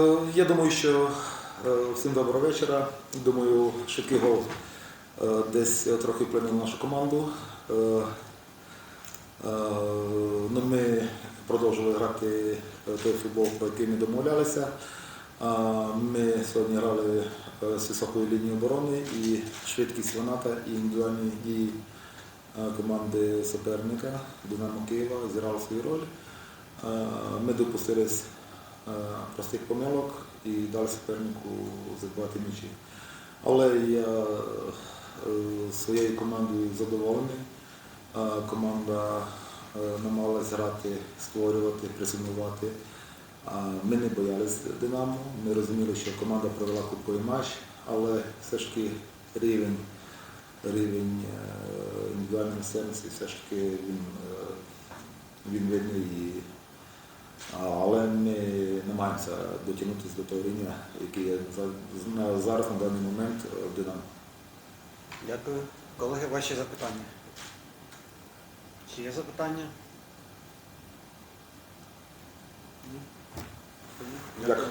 Е, Я думаю, що е, всім доброго вечора. Думаю, швидкий гол е, десь трохи вплинув на нашу команду. Ну, ми продовжували грати той футбол, про який ми домовлялися. Ми сьогодні грали з високої лінії оборони і швидкість Ваната і індивідуальні дії команди суперника Динамо Києва зіграли свою роль. Ми допустились простих помилок і дали супернику забивати м'ячі. Але я е, своєю командою задоволений. Е, Команда е, намагалась грати, створювати, пресингувати. Ми не боялись Динамо. Ми розуміли, що команда провела кубковий матч, але все ж таки рівень, рівень е, індивідуальної майстерності все ж таки він, е, він видний. Намагаємося дотягнутися до того рівня, який є на- зараз на даний момент е, в Динамо. Дякую. Колеги, ваші запитання? Чи є запитання? Ні? Дякую.